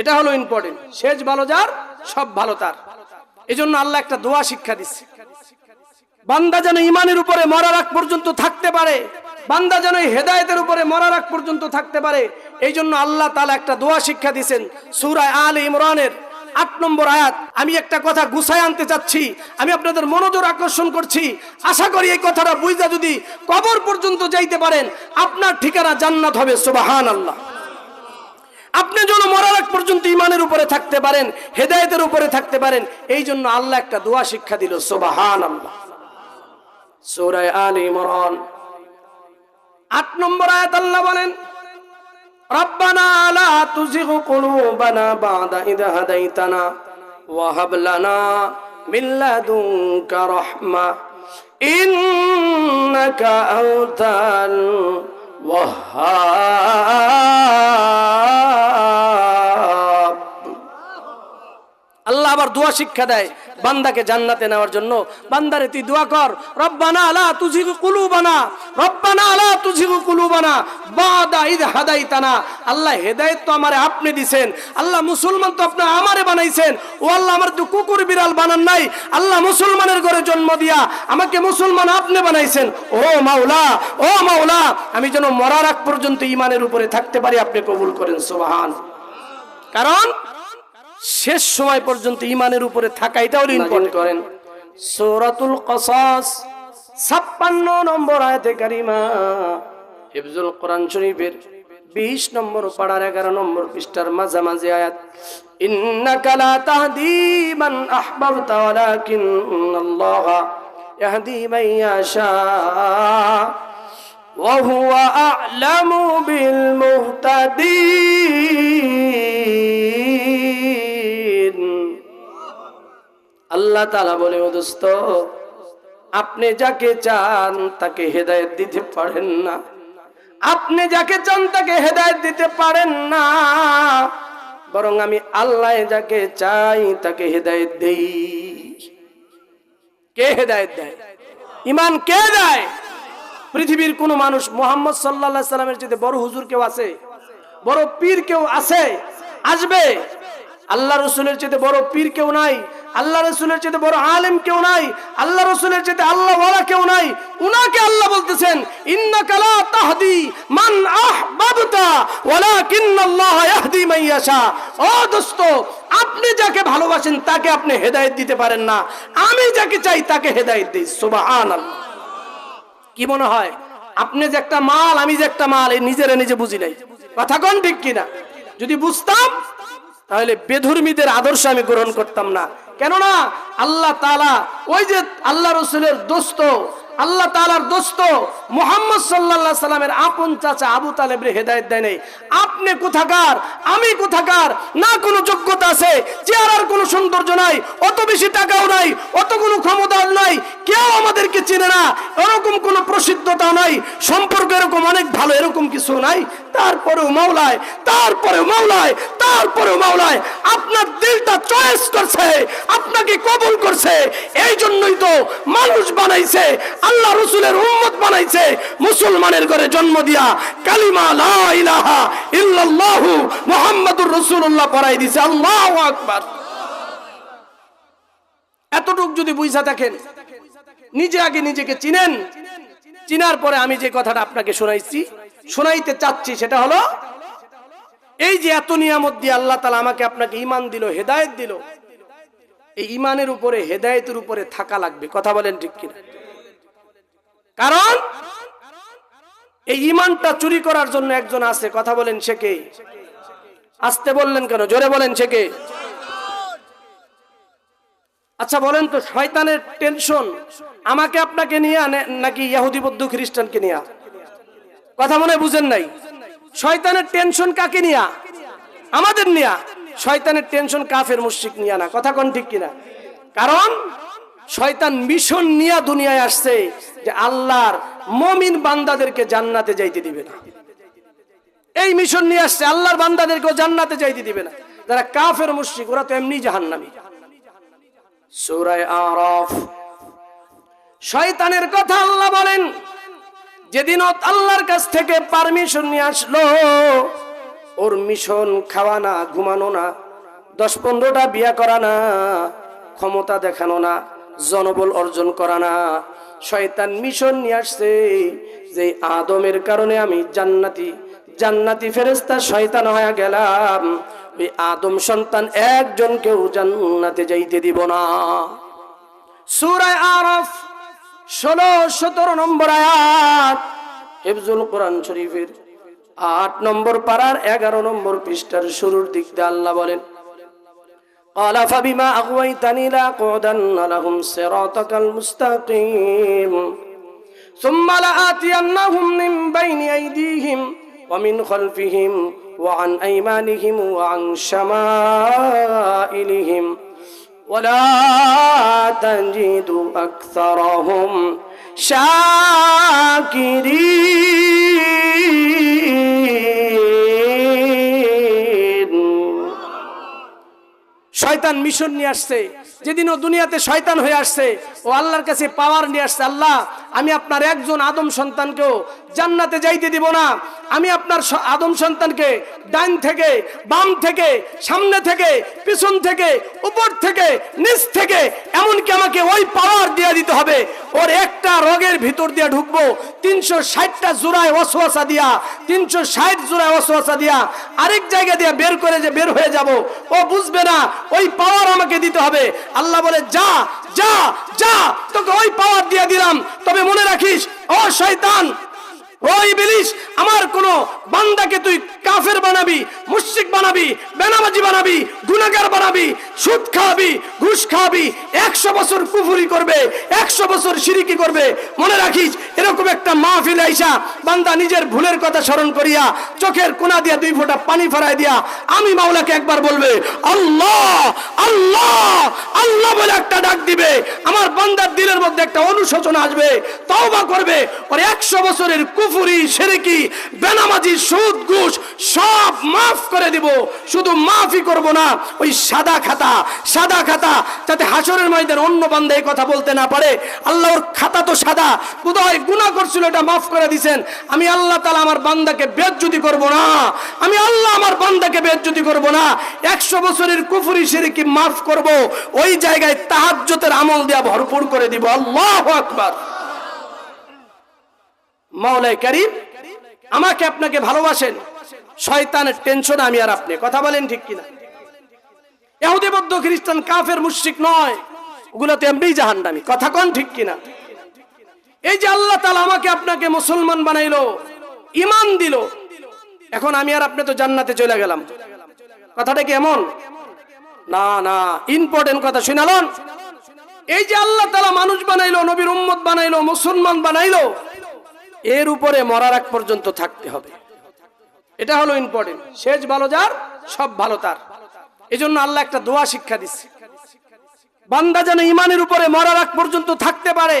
এটা হলো ইম্পর্টেন্ট শেষ ভালো যার, সব ভালো তার। এই জন্য আল্লাহ একটা দোয়া শিক্ষা দিচ্ছে। বান্দা যেন ইমানের উপরে মরার আগ পর্যন্ত থাকতে পারে। বান্দা যেন হেদায়েতের উপরে মরার আগ পর্যন্ত থাকতে পারে। এই জন্য আল্লাহ তালা একটা দোয়া শিক্ষা দিয়েছেন সুরায় আল ইমরানের আট নম্বর আয়াত। আমি একটা কথা গুছায় আনতে চাচ্ছি। আমি আপনাদের মনোযোগ আকর্ষণ করছি। আশা করি এই কথাটা বুঝা যদি কবর পর্যন্ত যাইতে পারেন, আপনার ঠিকানা জান্নাত হবে সুবাহান আল্লাহ আপনি যেন মরার আগ পর্যন্ত ইমানের উপরে থাকতে পারেন, হেদায়েতের উপরে থাকতে পারেন এই জন্য আল্লাহ একটা দোয়া শিক্ষা দিল সুবাহান আল্লাহ সূরায়ে আলে ইমরান। আট নম্বর আয়াত আল্লাহ বলেন হাদাইতানা ওয়া হাব লানা মিন লাদুনকা রাহমা। ইন্নাকা আনতাল দোয়া শিক্ষা দেয়, বান্দাকে জান্নাতে নেওয়ার জন্য। বান্দারে, তুই দোয়া কর, রব্বানা আলা তুজিগু কুলুবানা, রব্বানা আলা তুজিগু কুলুবানা, বাদা ইদ হাদাইতানা। আল্লাহ হেদায়েত তো আমারে আপনি দিছেন, আল্লাহ মুসলমান তো আপনি আমারে বানাইছেন। ও আল্লাহ আমার তো কুকুর বিড়াল বানান নাই, আল্লাহ মুসলমানের ঘরে জন্ম দিয়া আমাকে মুসলমান আপনি বানাইছেন। ও মাওলা ও মাওলা, আমি যেন মরার আগ পর্যন্ত ইমানের উপরে থাকতে পারি, আপনি কবুল করেন, সুবহান। কারণ শেষ সময় পর্যন্ত ইমানের উপরে থাকা এটাও ইম্পর্টেন্ট করেন সূরাতুল কসাস 56 নম্বর আয়াতে কারিমা হিফজুল কোরআন শরীফের 20 নম্বর পাড়ার 11 নম্বর পৃষ্ঠার মাঝামাঝি আয়াত ইন্নাকা লা তাহদি মান আহবাবতা ওয়ালাকিন আল্লাহ ইয়াহদি মান ইয়াশা وهو أعلم بالمهتدين আল্লাহ তালা বলে ও দোস্ত, আপনি যাকে চান তাকে হেদায়েত দিতে পারেন না। আপনি যাকে চান তাকে হেদায়েত দিতে পারেন না। বরং আমি আল্লাহ যাকে চাই তাকে হেদায়েত দেই। কে হেদায়েত দেয়? ইমান কে দেয়? পৃথিবীর কোন মানুষ, মোহাম্মদ সাল্লা সাল্লামের চেয়ে বড় হুজুর কেউ আছে, বড় পীর কেউ আছে, আসবে? আল্লাহ রসুলের চেয়ে বড় পীর কেউ নাই আল্লাহ রসুলের চেয়ে বড় আলেম কেউ নাই, আল্লাহ রসুলের চেয়ে আল্লাহ ওয়ালা কেউ নাই। উনাকে আল্লাহ বলতেছেন, ইন্নাকা লা তাহদি মান আহবাবতা, ওয়ালাকিন্নাল্লাহ ইয়াহদি মান ও দোস্ত, আপনি যাকে ভালোবাসেন তাকে আপনি হেদায়েত দিতে পারেন না। আমি যাকে চাই তাকে হেদায়েত দেই। সুবহানাল্লাহ। কি মনে হয়? আপনি যে একটা মাল, আমি যে একটা মাল, এই নিজেরা নিজে বুঝি নাই। কথা কোন ঠিক কিনা? যদি বুঝতাম, তাহলে বেধর্মীদের আদর্শ আমি গ্রহণ করতাম না। কেননা আল্লাহ তালা ওই যে আল্লাহ রসুলের দোস্ত, আল্লাহ তালার দোস্ত মোহাম্মদ সাল্লাহ সাল্লামের আপন চাচা আবু তালেবরে হেদায়ত দেয় নেই। আপনি কোথাকার? আমি কোথাকার? না কোনো যোগ্যতা আছে, চেহারার কোনো সৌন্দর্য নাই, অত বেশি টাকাও নাই, অত কোনো ক্ষমতা নাই, কেউ আমাদেরকে চেনে না। এরকম কোনো প্রসিদ্ধতা নাই, সম্পর্ক এরকম অনেক ভালো, এরকম কিছু নাই। তারপরেও মাওলায় তারপরেও মাওলায় তারপরেও মাওলায়, আপনার দিলটা চয়েস করছে, আপনাকে কবুল করছে। এই জন্যই তো মানুষ বানাইছে, আল্লাহ রসুলের উম্মত বানাইছে, মুসলমানের ঘরে জন্ম দিয়া কালিমা লা ইলাহা ইল্লাল্লাহু মুহাম্মাদুর রাসূলুল্লাহ পড়াই দিছে। আল্লাহু আকবার। এতটুক যদি বুঝা থাকেন, নিজে আগে নিজেকে চিনেন চিনার পরে আমি যে কথাটা আপনাকে শোনাইছি, শোনাইতে চাচ্ছি সেটা হলো, এই যে এত নিয়ামত দিয়ে আল্লাহ তালা আমাকে আপনাকে ইমান দিল, হেদায়েত দিল, এই ইমানের উপরে, হেদায়েতের উপরে থাকা লাগবে। কথা বলেন ঠিক কিনা? কারণ, এই ইমানটা চুরি করার জন্য একজন আছে, কথা বলেন সে কে? আসতে বললেন কেন? জোরে বলেন সে কে? আচ্ছা বলেন তো, শয়তানের টেনশন আমাকে আপনাকে নিয়ে আনে, নাকি ইহুদি, বৌদ্ধ, খ্রিস্টানকে নিয়ে? কথা মনে বুঝেন নাই? শয়তানের টেনশন কাকে নিয়া? আমাদের নিয়া। শয়তানের টেনশন কাফের, মুশরিক নিয়া না। কথা কোন ঠিক কিনা? কারণ শয়তান মিশন নিয়া দুনিয়ায় আসছে যে আল্লাহর মমিন বান্দাদেরকে জান্নাতে যাইতে দিবে না। এই মিশন নিয়ে আসছে, আল্লাহর বান্দাদেরকেও জান্নাতে যাইতে দিবে না। যারা কাফের, মুশরিক, ওরা তো এমনি জাহান্নামী। শয়তানের কথা আল্লাহ বলেন, যেদিন আল্লাহর কাছ থেকে পারমিশন নিয়ে আসলো, ওর মিশন খাওয়া না, ঘুমানো না, দশ পনেরোটা বিয়া করা না, ক্ষমতা দেখানো না, জনবল অর্জন করা না, শয়তান মিশন নিয়ে আসছে, যে আদমের কারণে আমি জান্নাতি জান্নাতি ফেরেস্তা শয়তান হয়ে গেলাম। ওই আদম সন্তান একজনকেও জান্নাতে যাইতে দিব না সুরায় আরফ ষোলো সতেরো নম্বর আয়াত হেফজুল কোরআন শরীফের আট নম্বর পাড়ার এগারো নম্বর পৃষ্ঠার শুরুর দিক দিয়ে আল্লাহ বলেন قال فبما أغويتني لأقعدن لهم صراطك المستقيم ثم لآتينهم من بين أيديهم ومن خلفهم وعن أيمانهم وعن شمائلهم ولا تجد أكثرهم شاكرين শয়তান মিশন নিয়ে আসছে যেদিন ও দুনিয়াতে শয়তান হয়ে আসছে ও আল্লাহর কাছে পাওয়ার নিয়ে আসছে আল্লাহ আমি আপনার একজন আদম সন্তানকেও জান্নাতে যাইতে দিব না আমি আপনার আদম সন্তানকে ডাইন থেকে, বাম থেকে, সামনে থেকে, পিছন থেকে, উপর থেকে, নিচ থেকে, এমনকি আমাকে ওই পাওয়ার দিয়ে দিতে হবে। ওর একটা রোগের ভিতর দিয়ে ঢুকবো, তিনশো ষাটটা জোড়ায় অসোয়াশা দিয়া, তিনশো ষাট জোড়ায় অসোয়াশা দিয়া আরেক জায়গা দিয়ে বের করে যে বের হয়ে যাব, ও বুঝবে না, ওই পাওয়ার আমাকে দিতে হবে। আল্লাহ বলে, যা যা যা, তোকে ওই পাওয়ার দিয়ে দিলাম। তবে মনে রাখিস, ও শয়তান আমার কোন বান্দাকে তুই কাফের বানাবি বানাবি, বেনামাজি বানাবি বানাবি, সুদ ঘুষ একশো বছর করবে, একশো বছর সিরিকি করবে। মনে রাখিস, এরকম একটা মাহফিল আইসা বান্দা নিজের ভুলের কথা স্মরণ করিয়া চোখের কোনা দিয়া দুই ফোঁটা পানি ফেরাই দিয়া আমি মাওলাকে একবার বলবে, আল্লাহ আল্লাহ আল্লাহ বলে একটা ডাক দিবে আমার বান্দার দিলের মধ্যে একটা অনুশোচনা আসবে, তওবা করবে। ওর একশো বছরের কুফুরি, সেরেকি, বেনামাজি, সুদ, ঘুষ সব মাফ করে দিব। শুধু মাফই করব না, ওই সাদা খাতা সাদা খাতা, যাতে হাসরের ময়দান অন্য এই কথা বলতে না পারে। আল্লাহর খাতা তো সাদা কোথায় গুনাহ করছিল, এটা মাফ করে দিছেন। আমি আল্লাহ তালা আমার বান্দাকে বেজ্জুতি করব না। আমি আল্লাহ আমার বান্দাকে বেজ্জুতি করব না। একশো বছরের কুফুরি, সেরেকি মাফ করব। ওই জায়গায় তাহাজ্জতের আমল দেয়া ভরপুর করে দিব। আল্লাহ আকবার। মাওলাই করিম, আমাকে আপনাকে ভালোবাসেন। শয়তানের টেনশন আমি আর আপনি। কথা বলেন ঠিক কিনা? এহুদি বৌদ্ধ, খ্রিস্টান, কাফের, মুশরিক নয়। ওগুলো তো এমনি জাহান্নামি। কথা কোন ঠিক কিনা? এই যে আল্লাহ তালা আমাকে আপনাকে মুসলমান বানাইলো ইমান দিল, এখন আমি আর আপনি তো জান্নাতে চলে গেলাম। কথাটা কি এমন? না না, ইম্পর্টেন্ট কথা শুনালন এই যে আল্লাহ তালা মানুষ বানাইলো, নবীর উম্মত বানাইলো, মুসলমান বানাইলো, এর উপরে মরার আগ পর্যন্ত থাকতে হবে। এটা হলো ইম্পর্টেন্ট শেষ ভালো যার, সব ভালো তার। এই জন্য আল্লাহ একটা দোয়া শিক্ষা দিচ্ছে বান্দা যেন ইমানের উপরে মরার আগ পর্যন্ত থাকতে পারে,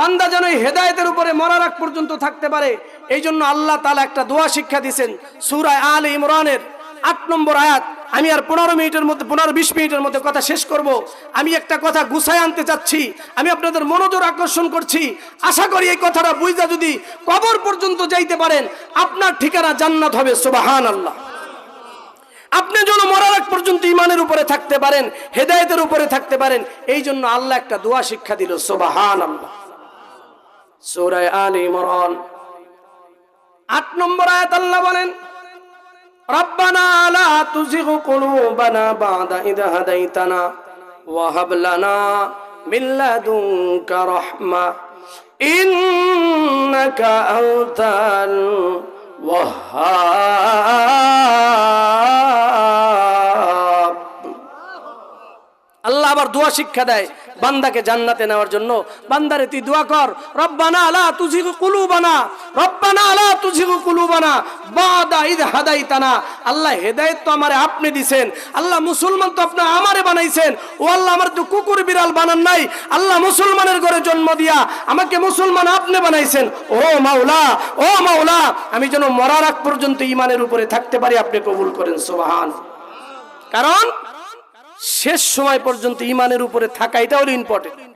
বান্দা যেন হেদায়েতের উপরে মরার আগ পর্যন্ত থাকতে পারে এই জন্য আল্লাহ তালা একটা দোয়া শিক্ষা দিচ্ছেন সুরায় আল ইমরানের। আট নম্বর আয়াত, আমি আর পনেরো মিনিটের মধ্যে, পনেরো বিশ মিনিটের মধ্যে কথা শেষ করব। আমি একটা কথা গুছায় আনতে চাচ্ছি। আমি আপনাদের মনোযোগ আকর্ষণ করছি। আশা করি এই কথাটা বুঝা যদি কবর পর্যন্ত যাইতে পারেন, আপনার ঠিকানা জান্নাত হবে সুবাহান আল্লাহ আপনি যেন মরার আগ পর্যন্ত ইমানের উপরে থাকতে পারেন, হেদায়েতের উপরে থাকতে পারেন, এই জন্য আল্লাহ একটা দোয়া শিক্ষা দিল সোবাহান আল্লাহ সূরায়ে আলে ইমরান। আট নম্বর আয়াত আল্লাহ বলেন ربنا لا تزغ قلوبنا بعد إذ هديتنا وهب لنا من لدنك رحمة إنك أنت الوهاب আল্লাহ আবার দোয়া শিক্ষা দেয় বান্দাকে জান্নাতে নেওয়ার জন্য। বান্দারে, তুই দোয়া কর, রব্বানা আলা তুজিগু কুলুবানা, রব্বানা আলা তুজিগু কুলুবানা, বাদা ইদ হাদাইতানা। আল্লাহ হেদায়েত তো আমারে আপনি দিছেন। আল্লাহ মুসলমান তো আপনি আমারে বানাইছেন। ও আল্লাহ আমার তো কুকুর বিড়াল বানান নাই। আল্লাহ মুসলমানের ঘরে জন্ম দিয়া আমাকে মুসলমান আপনি বানাইছেন। ও মাওলা ও মাওলা, আমি যেন মরার আগ পর্যন্ত ইমানের উপরে থাকতে পারি, আপনি কবুল করেন, সুবহান। কারণ শেষ সময় পর্যন্ত ইমানের উপরে থাকা এটা হলো ইম্পর্টেন্ট